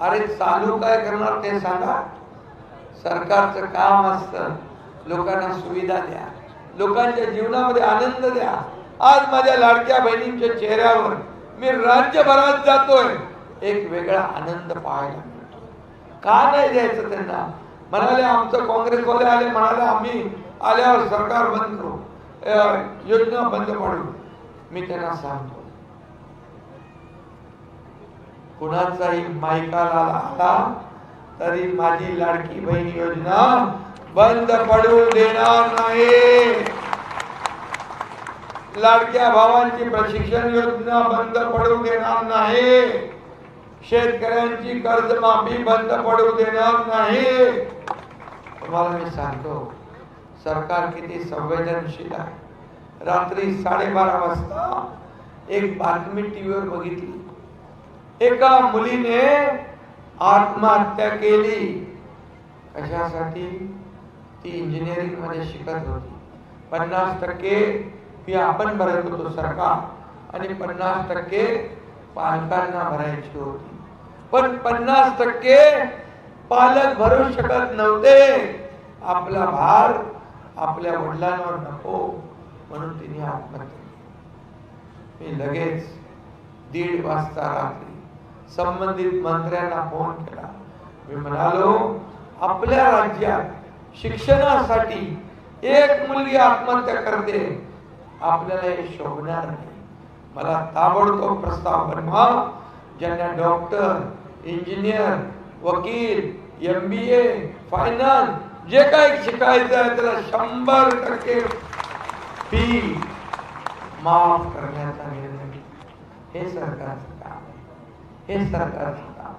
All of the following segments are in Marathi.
अरे चालू काय करणार ते सांगा? सरकारचं काम असतं. लोकांना सुविधा द्या. लोकांच्या जीवनामध्ये आनंद द्या. आज माझ्या लाडक्या बहिणींच्या चेहऱ्यावर मी राज्यभरात जातोय. एक वेगळा आनंद पाहायला का नाही द्यायचं त्यांना? म्हणाले आमचं काँग्रेसवाले आले म्हणाले आम्ही आल्यावर सरकार बंद करू. योजना बंद पडू. मी त्यांना सांगतो कुणाचाही मायकाला आला तरी माझी लाडकी बहीण योजना बंद पडू देणार नाही. लाडक्या भावांची प्रशिक्षण योजना बंद पडू देणार नाही. शेतकऱ्यांची कर्जमाफी बंद पडू देणार नाही. तुम्हाला मी सांगतो सरकार किती संवेदनशील आहे. रात्री साडेबारा वाजता एक बातमी टीव्हीवर बघितली. एका मुलीने आत्महत्या केली. कशासाठी? ती इंजिनिअरिंगमध्ये शिकत होती. पन्नास टक्के फी आपण भरत होतो सरकार. आणि पन्नास टक्के पालकांना भरायची होती. पण पन्नास टक्के पालक भरू शकत नव्हते. आपला भार आपल्या वडिलांवर नको म्हणून तिने आत्महत्या मी लगेच दीड वाजता रात्री संबंधित मंत्र्यांना फोन केला. मी म्हणालो आपल्या राज्यात शिक्षणासाठी एक मुलगी आत्महत्या करते. आपल्याला हे शोभणार नाही. मला ताबडतोब प्रस्ताव बनवा ज्यांना डॉक्टर इंजिनियर वकील एम बी ए फायनान्स जे काही शिकायचं आहे त्याला शंभर टक्के फी माफ करण्याचा निर्णय हे सरकार हे सरकार होता.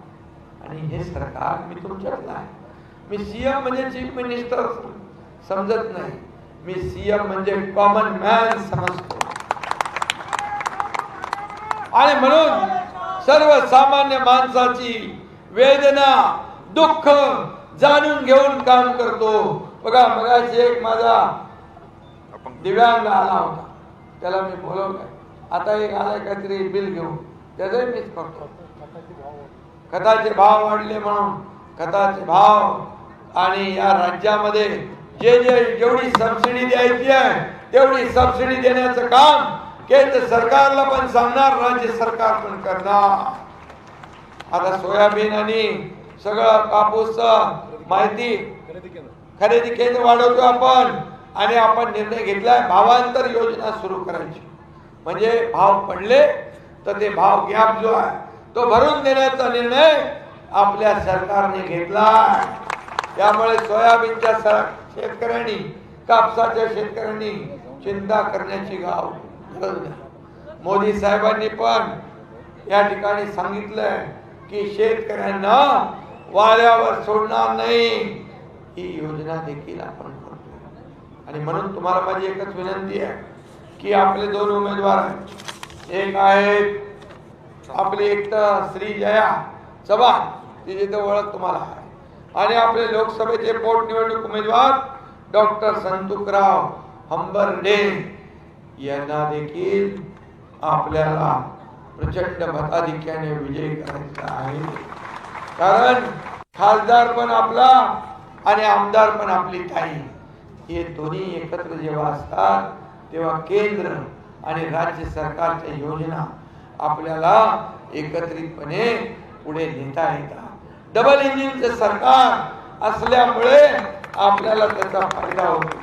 आणि हे सरकार मी तुमच्यातलं नाही. मी सीएम म्हणजे चीफ मिनिस्टर समजत नाही. मी सीएम म्हणजे कॉमन मॅन समजतो. आणि म्हणून सर्वसामान्य माणसाची वेदना दुःख जाणून घेऊन काम करतो. बघा मगाशी एक माझा दिव्यांग आला होता. त्याला मी बोलवलं आता एक आलाय काहीतरी बिल घेऊन. त्याचंही मीच करतो. खताचे भाव वाढले म्हणून खताचे भाव. आणि या राज्यामध्ये जे जे जेवढी सबसिडी द्यायची आहे तेवढी सबसिडी देण्याचं काम केंद्र सरकारला पण सांगणार राज्य सरकार पण करणार. आता सोयाबीन आणि सगळं कापूस माहिती खरेदी केंद्र वाढवतो आपण. आणि आपण निर्णय घेतलाय भावांतर योजना सुरू करायची. म्हणजे भाव पडले तर ते भाव गॅप जो आहे तो भरून देण्याचा निर्णय आपल्या सरकारने घेतला. त्यामुळे सोयाबीनच्या शेतकऱ्यांनी कापसाच्या शेतकऱ्यांनी चिंता करण्याची गाव नाही मोदी साहेबांनी पण या ठिकाणी सांगितलंय की शेतकऱ्यांना वाऱ्यावर सोडणार नाही. ही योजना देखील आपण करतो आणि म्हणून तुम्हाला माझी एकच विनंती आहे की आपले दोन उमेदवार आहेत. एक आहेत आपली एक तर श्री जया चव्हाण तिची तर ओळख तुम्हाला आहे. आणि आपले लोकसभेचे पोटनिवडणूक उमेदवार डॉक्टर संतुकराव हंबर्डे यांना देखील आपल्याला प्रचंड मताधिक्याने विजयी करायचा आहे. कारण खासदार पण आपला आणि आमदार पण आपली ताई. हे दोन्ही एकत्र जेव्हा असतात तेव्हा केंद्र आणि राज्य सरकारच्या योजना आपल्याला एकत्रितपणे पुढे नेता येतात डबल इंजिनचं सरकार असल्यामुळे आपल्याला त्याचा फायदा होतो.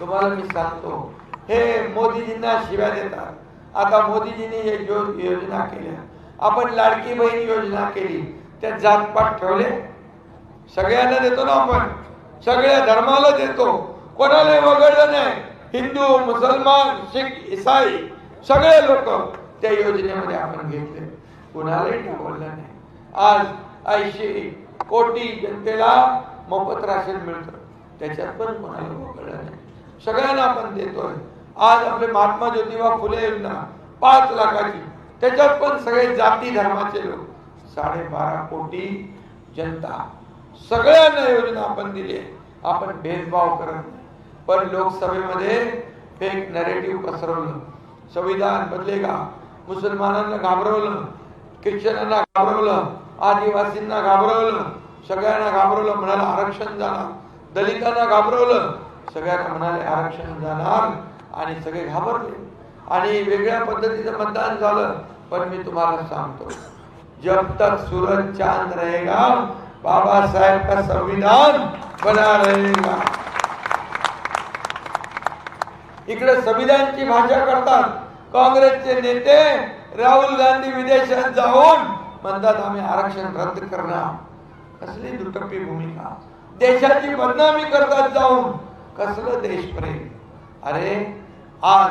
तुम्हाला मी सांगतो हे मोदीजींना शिव्या देतात. आता मोदीजींनी हे जो योजना केल्या आपण लाडकी बहीण योजना केली त्या जातपात ठेवले. सगळ्यांना देतो ना आपण. सगळ्या धर्माला देतो. कोणाला वगळलं नाही. हिंदू मुसलमान शीख इसाई सगळे लोक. त्या योजनेमध्ये आपण घेतले. कुणालाही ठेवलं नाही. आज ऐंशी कोटी जनतेला मोफत राशन मिळतं. त्याच्यात पण कोणाला मोकळलं नाही. सगळ्यांना आपण देतोय. आज आपले महात्मा ज्योतिबा फुले योजना पाच लाखाची त्याच्यात पण सगळे जाती धर्माचे लोक साडेबारा कोटी जनता. सगळ्यांना योजना आपण दिली आहे. आपण भेदभाव करत नाही. पण लोकसभेमध्ये फेक नरेटिव्ह पसरवलं. संविधान बदलेगा. मुसलमानांना घाबरवलं ख्रिश्चनांना घाबरवलं आदिवासींना घाबरवलं सगळ्यांना घाबरवलं म्हणाला आरक्षण जाणार. दलितांना घाबरवलं सगळ्यांना म्हणाले आरक्षण जाणार. आणि सगळे घाबरले. आणि वेगळ्या पद्धतीचं मतदान झालं पण मी तुम्हाला सांगतो जब तक सूरज चांद रहेगा बाबासाहेब का संविधान बना रहेगा. इकडे संविधानची भाषा करतात. काँग्रेसचे नेते राहुल गांधी विदेशात जाऊन म्हणतात आम्ही आरक्षण रद्द करणार. कसली दुटप्पी भूमिका. देशाची बदनामी करतात जाऊन. कसलं देशप्रेम. अरे आज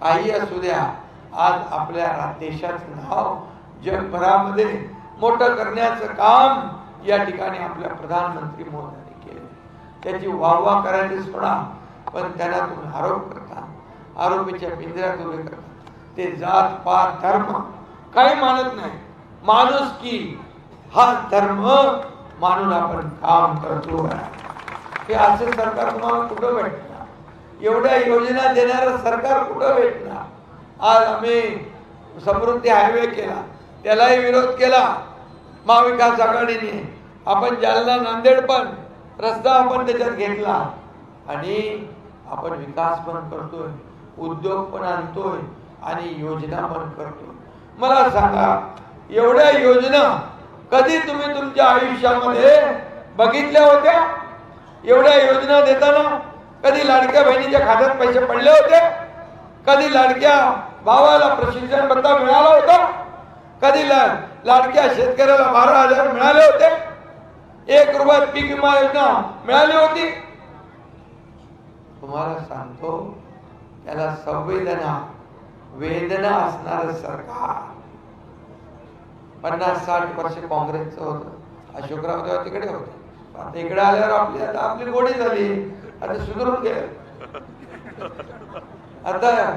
काही असू द्या. आज आपल्या देशाचं नाव जगभरामध्ये मोठं करण्याचं काम या ठिकाणी आपल्या प्रधानमंत्री मोदींनी केलं. त्याची वाहवा करायची सोडा पण त्यांना तुम्ही आरोप करता. आरोपीच्या पिंजऱ्यात उभे करतात ते जात पात धर्म काही मानत नाही. माणूस की हा धर्म मानून आपण काम करतो. हे असं सरकार तुम्हाला कुठं भेटणार? एवढ्या योजना देणारं सरकार कुठं भेटणार? आज आम्ही समृद्धी हायवे केला त्यालाही विरोध केला. महाविकास आघाडीने आपण जालना नांदेड पण रस्ता आपण त्याच्यात घेतला. आणि आपण विकास पण करतोय. उद्योग पण आणतोय आणि योजना पण करतोय. मला सांगा एवढ्या योजना कधी तुम्ही तुमच्या आयुष्यामध्ये बघितल्या होत्या? एवढ्या योजना देताना कधी लाडक्या बहिणीच्या खात्यात पैसे पडले होते? कधी लाडक्या भावाला प्रशिक्षण भत्ता मिळाला होता? कधी ला- लाडक्या शेतकऱ्याला बारा हजार मिळाले होते? एक रुपयात पीक विमा योजना मिळाली होती? तुम्हाला सांगतो त्याला संवेदना वेदना असणार सरकार. पन्नास साठ वर्ष काँग्रेसचं होतं. अशोकराव तेव्हा तिकडे होते. आता इकडे आल्यावर आपली आता आपली गोडी झाली. आता सुधारून गेलं. आता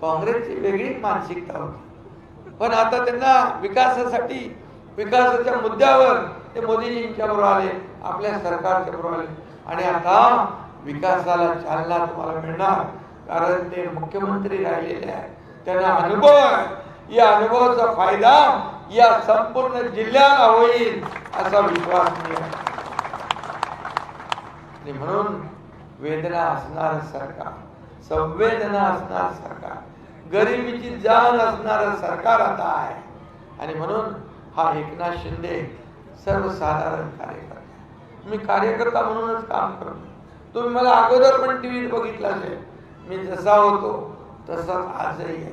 काँग्रेसची वेगळी मानसिकता होती. पण आता त्यांना विकासासाठी विकासाच्या मुद्द्यावर ते मोदीजींच्या बरोबर आले आपल्या सरकारच्या बरोबर आले. आणि आता विकासाला चालना तुम्हाला मिळणार. कारण ते मुख्यमंत्री राहिलेले आहेत. त्यांना अनुभव आहे. या अनुभवाचा फायदा या संपूर्ण जिल्ह्याला होईल असा विश्वास आणि म्हणून वेदना असणार सरकार संवेदना असणार सरकार गरिबीची जाण असणार सरकार आता आहे. आणि म्हणून हा एकनाथ शिंदे सर्वसाधारण कार्यकर्ता. मी कार्यकर्ता म्हणूनच काम करतो. तुम्ही मला अगोदर पण टीव्हीत बघितलं असेल. मी जसा होतो तसाच आजही आहे.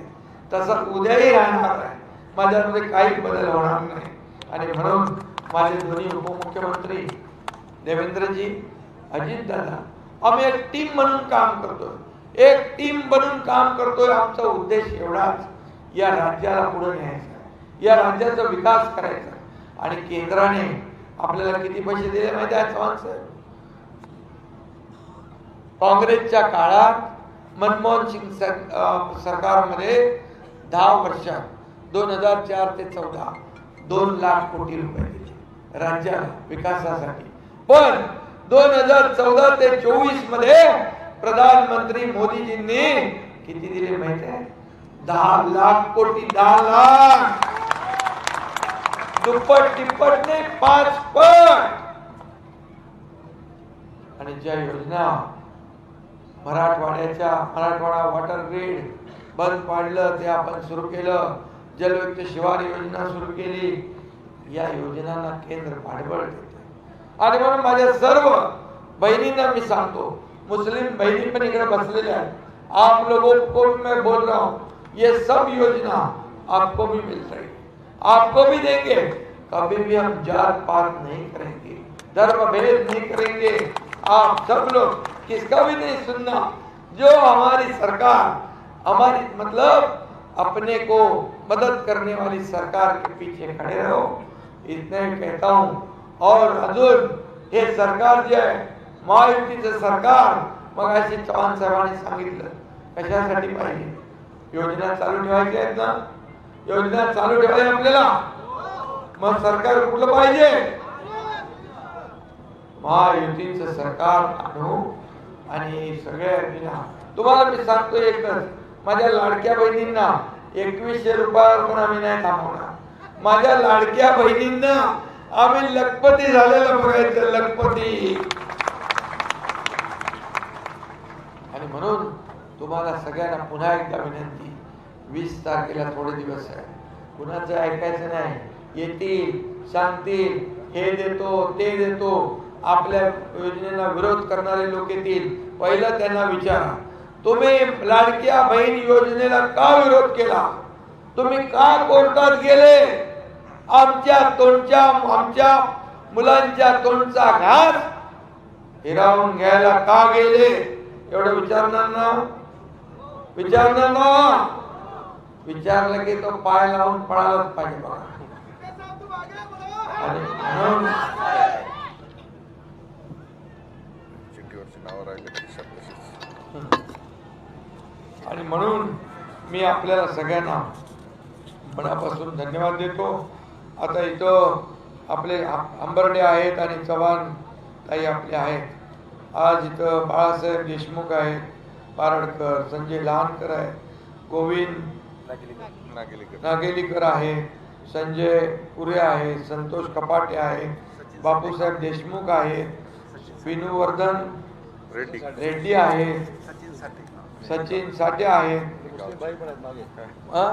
तसा उद्याही राहणार आहे माझ्यामध्ये काही बदल होणार नाही. आणि म्हणून माझे दोन्ही उपमुख्यमंत्री देवेंद्रजी अजितदादा आम्ही एक टीम म्हणून काम करतोय. एक टीम बनून काम करतोय आमचा उद्देश एवढाच या राज्याला पुढे न्यायचा या राज्याचा विकास करायचा आणि केंद्राने आपल्याला किती पैसे दिले माहिती आहे चव्हाण साहेब? काँग्रेसच्या काळात मनमोहन सिंग सर- सरकारमध्ये दहा वर्षात दोन हजार चार ते चौदा दोन लाख कोटी रुपये दिले. राज्याला विकासासाठी. पण दोन हजार चौदा ते चोवीसमध्ये प्रधानमंत्री मोदीजींनी किती दिले माहिती आहे? दहा लाख कोटी दहा लाख. दुप्पट तिप्पट नाही पाच पट. आणि ज्या योजना मराठवाड्याच्या मराठवाडा वॉटर ग्रीड बंद पाडलं, ते आपण सुरू केलं. जलयुक्त शिवार योजना सुरू केली. या योजनांना केंद्र पाठबळ देते आणि म्हणून माझ्या सर्व बहिणींना मी सांगतो, मुस्लिम बसलेल्या आहेत. आप लोगों को भी मैं बोल रहा हूँ. ये सब योजना आपको भी मिल रही आपको भी देंगे. कभी भी हम जात पात नहीं करेंगे. धर्म भेद नहीं करेंगे. आप सब लोग किसका भी नहीं सुनना। जो हमारी सरकार हमारी मतलब अपने को मदद करने वाली सरकार के पीछे खड़े रहो। इतने कहता हूँ और अजून हे सरकार जे आहे महायुतीचं सरकार मग अशी चव्हाण साहेबांनी सांगितलं कशासाठी पाहिजे योजना चालू ठेवायच्या आहेत ना? योजना चालू ठेवायची आपल्याला? मग सरकार कुठलं पाहिजे? महायुतीचं सरकार आणू आणि सगळ्या तुम्हाला मी सांगतो एकच. माझ्या लाडक्या बहिणींना एकवीसशे रुपयावर पण आम्ही नाही थांबवणार. माझ्या लाडक्या बहिणींना आम्ही लखपती झालेलं बघायचं लखपती. आणि म्हणून तुम्हाला सगळ्यांना पुन्हा एकदा विनंती वीस तारखेला थोडे दिवस आहे. कुणाचं ऐकायचं नाही? येतील सांगतील हे देतो ते देतो. आपल्या योजनेला विरोध करणारे लोक येतील पहिलं त्यांना विचारा. तुम्ही लाडक्या बहीण योजनेला का विरोध केला? तुम्ही का कोर्टात गेले? आमच्या तोंडच्या आमच्या मुलांच्या तोंडचा घास हिरावून घ्यायला का गेले? एवढं विचारणार ना? विचारणार ना? विचारलं की तो पाय लावून पळालाच पाहिजे बघा. आणि नावं राहिले तशीच. आणि म्हणून मी आपल्याला सगळ्यांना मनापासून धन्यवाद देतो. आता इथं आपले आ- अंबर्डे आहेत आणि चव्हाण ताई आपले आहेत. आज इथं बाळासाहेब देशमुख आहेत पारडकर संजय लहानकर आहे गोविंद नागेलीकर. नागेलीकर आहे संजय पुरे आहे संतोष कपाटे आहे बापूसाहेब देशमुख आहे विनूवर्धन रेड्डी. रेड्डी आहे. सचिन साठे. आहे. हाँ?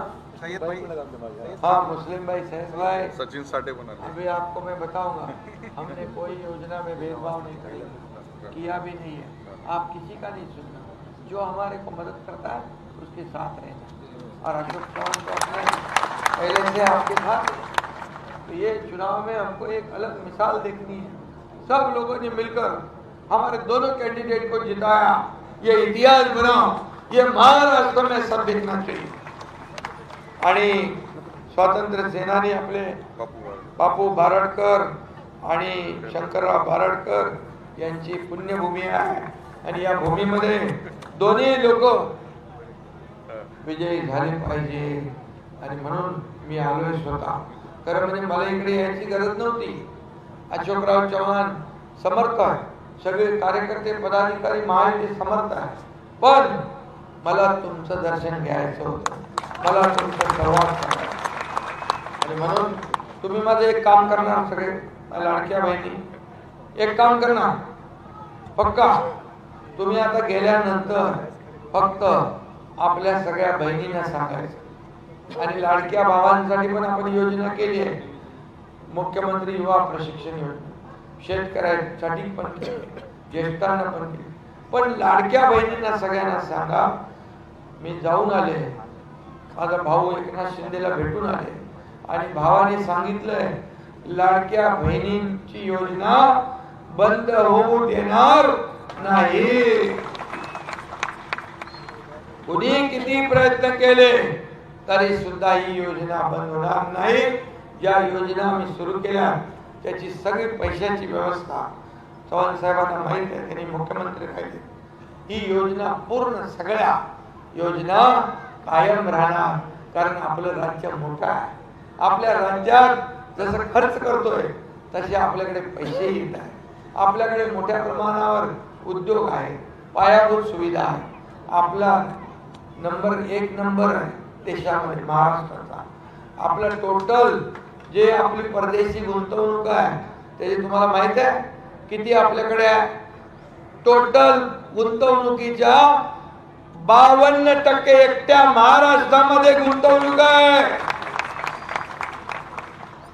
हाँ मुस्लिम भाई सहस भाई. सचिन साठे पण आले. अभी आपको मैं बताऊँगा हमने कोई योजना में भेदभाव नहीं किया किया भी नहीं है। आप किसी का नहीं सुनना। जो हमारे को मदद करता है उसके साथ रहना। और अशोक चौहान तो अपने पहले से आपके साथ। तो ये चुनाव में हमको एक अलग मिसाल देखनी है। सब लोगों ने मिलकर हमारे दोनों कैंडिडेट को जिताया। ये इतिहास बनाओ ये महाराष्ट्र में सब दिखना चाहिए आणि स्वातंत्र्य सेनानी आपले बापू भारडकर बारडकर आणि शंकरराव बारडकर यांची पुण्यभूमी आहे. आणि या भूमीमध्ये दोन्ही लोक विजयी झाले पाहिजे. आणि म्हणून मी आलोय स्वतः. खरं म्हणजे मला इकडे यायची गरज नव्हती. अशोकराव चव्हाण समर्थ आहे सगळे कार्यकर्ते पदाधिकारी महायुती समर्थ आहे पण मला तुमचं दर्शन घ्यायचं होतं. मला तुमचं संवाद आणि म्हणून तुम्ही माझं एक काम करणार सगळे लाडक्या बहिणी. एक काम करणार. पक्का. तुम्ही आता गेल्यानंतर फक्त आपल्या सगळ्या बहिणींना सांगायचं. आणि लाडक्या भावांसाठी पण आपण योजना केली आहे. मुख्यमंत्री युवा प्रशिक्षण योजना. शेतकऱ्यांसाठी पण केली ज्येष्ठांना पण केली. पण लाडक्या बहिणींना सगळ्यांना सांगा मी जाऊन आले. माझा भाऊ एकनाथ शिंदेला भेटून आले. आणि भावाने सांगितलंय लाडक्या बहिणींची योजना बंद होऊ देणार नाही. कुणी किती प्रयत्न केले तरी सुद्धा ही योजना बंद होणार नाही. ज्या योजना मी सुरू केल्या. त्याची सगळी पैशाची व्यवस्था चव्हाण साहेबांना माहीत आहे त्यांनी मुख्यमंत्री राहिले ही योजना पूर्ण सगळ्या योजना कायम राहणार कारण आपलं राज्य मोठं आहे. आपल्या राज्यात जसं खर्च करतोय तसे आपल्याकडे पैसे येत आहे आपल्याकडे मोठ्या प्रमाणावर उद्योग आहे पायाभूत सुविधा आहे. आपला नंबर एक नंबर आहे देशामध्ये महाराष्ट्राचा. आपलं टोटल जे आपली परदेशी गुंतवणूक आहे त्याची तुम्हाला माहीत आहे किती आपल्याकडे आहे? टोटल गुंतवणुकीच्या बावन्न टक्के एकट्या महाराष्ट्रामध्ये गुंतवणूक आहे.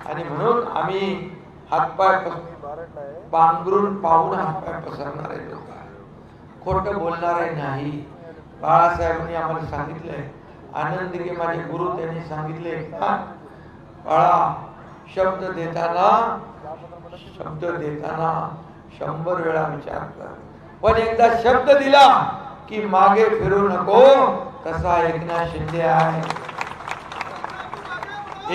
आणि म्हणून आम्ही हातपाय पांघरून पाहून हातपाय पसरणारे लोक आहे. खोट बोलणारे नाही. बाळासाहेबांनी आम्हाला सांगितलंय. आनंद माझे गुरु त्यांनी सांगितले का बाळा शब्द देताना शब्द देताना शंभर वेळा विचार कर. पण एकदा शब्द दिला की मागे फिरू नको तसा एकनाथ शिंदे आहे?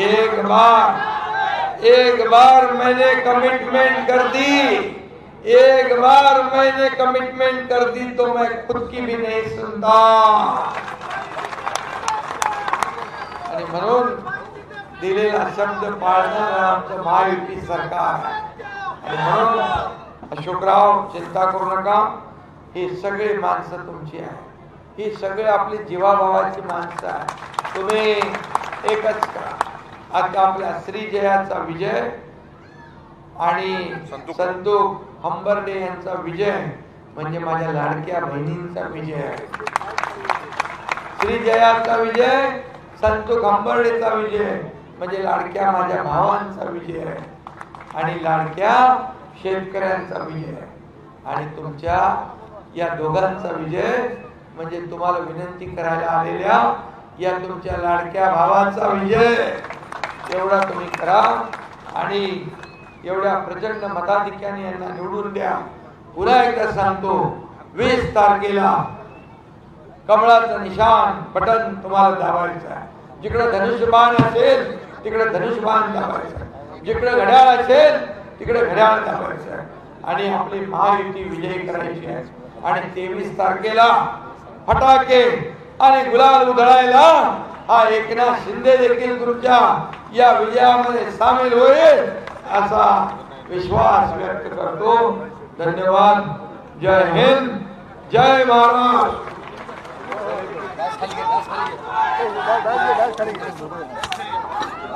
एक बार एक बार मैंने कमिटमेंट कर दी. एक बार मैंने कमिटमेंट कर दी तो मैं खुद की भी नहीं सुनता. आणि म्हणून दिलेला शब्द पाळणारं आमचं महायुती सरकार आहे. म्हणून अशोकराव चिंता करू नका ही सगळी माणसं तुमची आहे ही सगळी आपली जीवाभावाची माणसं आहे तुम्ही एकच करा. आता आपल्या श्रीजयाचा विजय आणि. संतोष हंबर्डे यांचा विजय म्हणजे माझ्या लाडक्या बहिणींचा विजय आहे. श्रीजयाचा विजय संतोष हंबर्डेचा विजय. म्हणजे लाडक्या माझ्या भावांचा विजय आहे. आणि लाडक्या शेतकऱ्यांचा विजय आहे. आणि तुमच्या या दोघांचा विजय म्हणजे तुम्हाला विनंती करायला आलेल्या या तुमच्या लाडक्या भावाचा विजय. एवढा तुम्ही करा. आणि एवढ्या प्रचंड मताधिक्याने यांना निवडून द्या. पुन्हा एकदा सांगतो वीस तारखेला कमळाचं निशाण बटन तुम्हाला दाबायचं आहे. जिकडे धनुष्यबाण असेल तिकडे धनुष्यबाण दाबायचं आहे जिकडे घड्याळ असेल तिकडे घड्याळ दाबायचं आहे आणि आपली महायुती विजयी करायची आहे. आणि तेवीस तारखेला फटाके आणि गुलाल उधळायला हा एकनाथ शिंदे देखील तुमच्या या विजयामध्ये सामील होईल असा विश्वास व्यक्त करतो. धन्यवाद. जय हिंद. जय महाराष्ट्र